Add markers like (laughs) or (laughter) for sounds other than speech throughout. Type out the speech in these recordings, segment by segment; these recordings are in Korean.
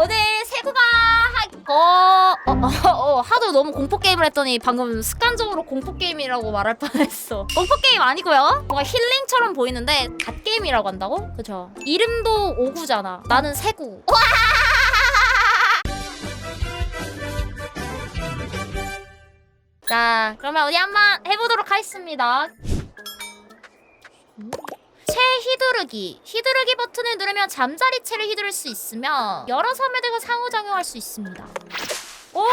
오늘 세구가 하... 어... 어, 어, 어, 하도 너무 공포 게임을 했더니 방금 습관적으로 공포 게임이라고 말할 뻔했어. (laughs) 공포 게임 아니고요. 뭔가 힐링처럼 보이는데 갓 게임이라고 한다고? 그죠? 이름도 오구잖아. 나는 세구. 와! 자, 그러면 어디 한번 해보도록 하겠습니다. 채 휘두르기. 휘두르기 버튼을 누르면 잠자리 채를 휘두를 수 있으며 여러 섬유들과 상호작용할 수 있습니다. 어?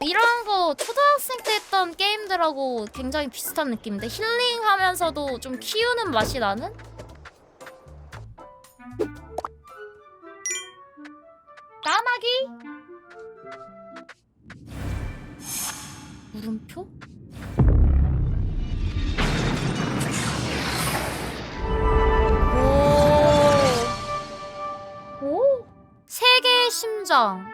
이런 거 초등학생 때 했던 게임들하고 굉장히 비슷한 느낌인데 힐링하면서도 좀 키우는 맛이 나는? 까마귀? 물음표? 심장.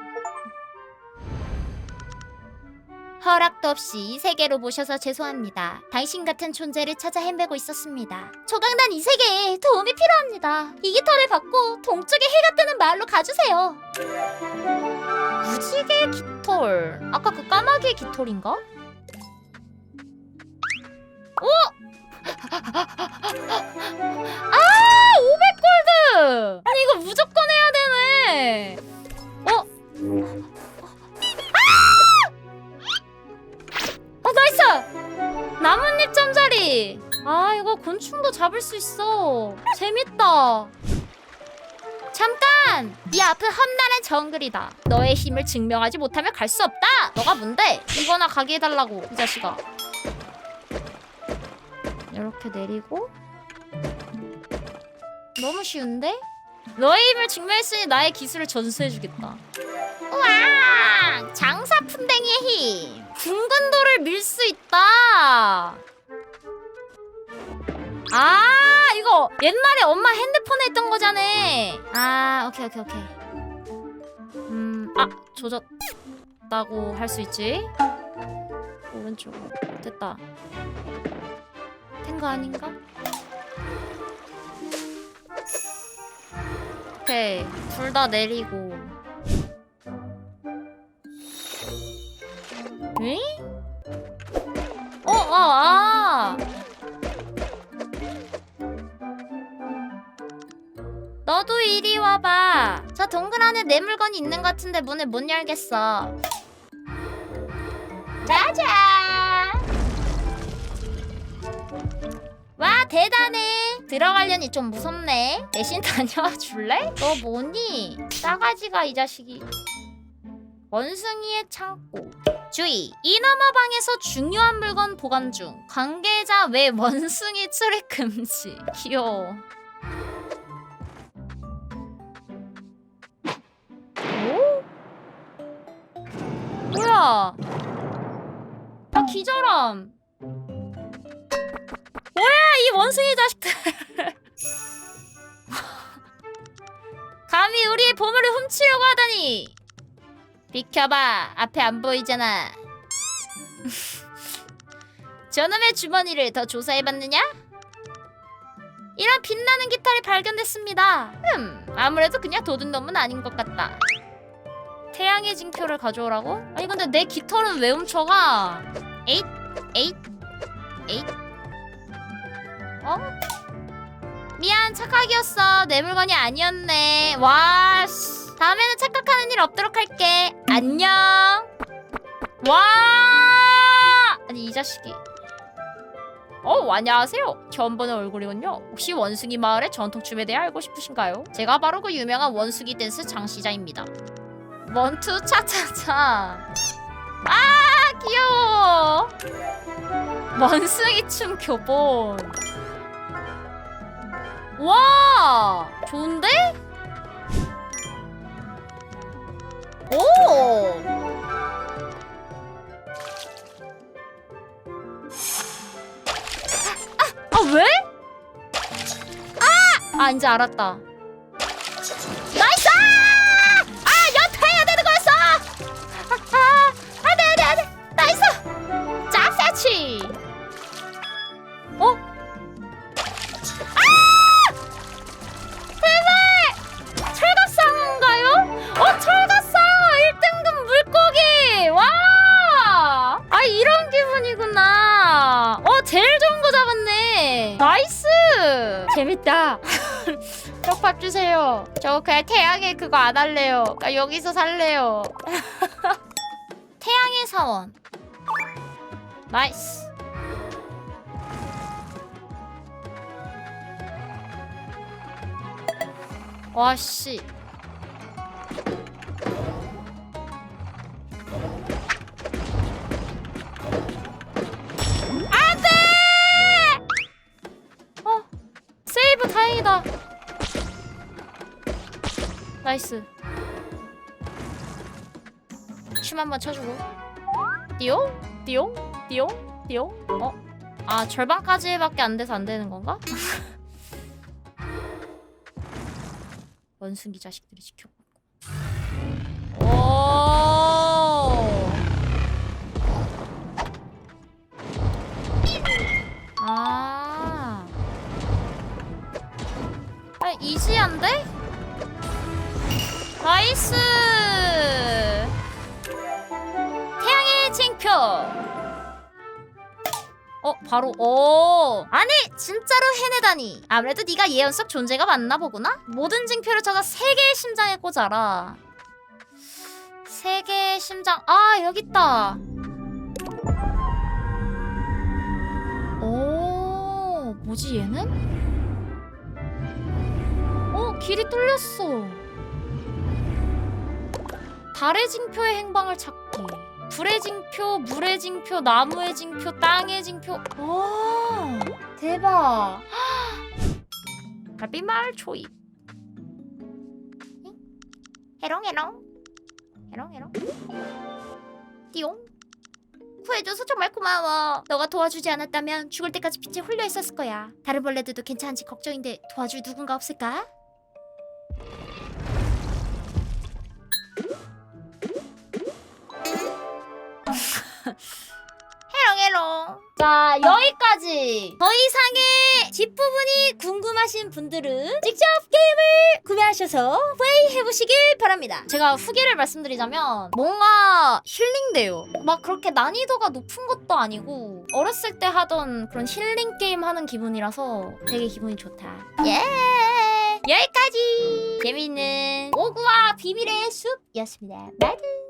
허락도 없이 이 세계로 모셔서 죄송합니다. 당신 같은 존재를 찾아 헤매고 있었습니다. 조강단 이 세계에 도움이 필요합니다. 이 깃털을 받고 동쪽의 해가 뜨는 마을로 가주세요. 무지개 깃털. 아까 그 까마귀 깃털인가? 오! 아! 500골드! 아니 이거 무조건 해야 되네. 곤충도 잡을 수 있어. 재밌다. 잠깐! 이 앞은 험난한 정글이다. 너의 힘을 증명하지 못하면 갈 수 없다. 너가 뭔데? 이거나 가게 해달라고 이 자식아. 이렇게 내리고 너무 쉬운데? 너의 힘을 증명했으니 나의 기술을 전수해주겠다. 우와! 아 이거 옛날에 엄마 핸드폰에 했던 거잖아. 아 오케이 오케이 오케이. 음아 조졌다고 할 수 있지. 오른쪽 됐다. 된 거 아닌가? 오케이 둘 다 내리고. 에? 와봐. 저 동굴 안에 내 물건이 있는 것 같은데 문을 못 열겠어. 짜잔! 와 대단해. 들어가려니 좀 무섭네. 대신 (laughs) 다녀와 줄래? 너 뭐니? 싸가지가 이 자식이. 원숭이의 창고. 주의! 이 너머방에서 중요한 물건 보관 중. 관계자 외 원숭이 출입 금지. (laughs) 귀여워. 아 기절함. 뭐야 이 원숭이 자식들. (laughs) 감히 우리의 보물을 훔치려고 하다니. 비켜봐 앞에 안 보이잖아 (laughs) 저놈의 주머니를 더 조사해봤느냐? 이런 빛나는 깃털이 발견됐습니다 흠 아무래도 그냥 도둑 놈은 아닌 것 같다 태양의 징표를 가져오라고? 아니 근데 내 깃털은 왜 훔쳐가? 에잇 에잇 에잇 어? 미안 착각이었어 내 물건이 아니었네 와 씨. 다음에는 착각하는 일 없도록 할게. 안녕. 와! 아니 이 자식이. 어, 안녕하세요. 처음 보는 얼굴이군요. 혹시 원숭이 마을의 전통 춤에 대해 알고 싶으신가요? 제가 바로 그 유명한 원숭이 댄스 장시자입니다. 원투 차차차. 아, 귀여워. 원숭이 춤 교본. 와, 좋은데? 오! 아, 아 왜? 아! 아 이제 알았다. 살아야겠다. 쪽밥 (laughs) 주세요. 저 그냥 태양의 그거 안 할래요. 그냥 여기서 살래요. (laughs) 태양의 사원. 나이스. 와씨. 나이스. 춤 한번 쳐주고. 띠용, 띠용, 띠용, 띠용. 어? 아 절반까지밖에 안 돼서 안 되는 건가? (laughs) 원숭이 자식들이 지켜. 오. 아. 아, 이지한데? 징표! 어, 바로, 오. 아니, 진짜로 해내다니. 아무래도 네가 예언 속 존재가 맞나 보구나? 모든 징표를 찾아 세 개의 심장에 꽂아라. 세 개의 심장. 아, 여기 있다. 오, 뭐지 얘는? 어, 길이 뚫렸어. 달의 징표의 행방을 찾기. 불의 징표, 물의 징표, 나무의 징표, 땅의 징표. 와, 대박. 달빛마을 초입. 해롱해롱. 해롱해롱. 띠용. 구해줘서 정말 고마워. 너가 도와주지 않았다면 죽을 때까지 빛에 홀려 있었을 거야. 다른 벌레들도 괜찮은지 걱정인데 도와줄 누군가 없을까? (laughs) 해롱 해롱. 자 여기까지. 더 이상의 뒷부분이 궁금하신 분들은 직접 게임을 구매하셔서 플레이 해보시길 바랍니다. 제가 후기를 말씀드리자면 뭔가 힐링돼요. 막 그렇게 난이도가 높은 것도 아니고 어렸을 때 하던 그런 힐링 게임 하는 기분이라서 되게 기분이 좋다. 예. 여기까지 재미있는 오구와 비밀의 숲이었습니다. 마드.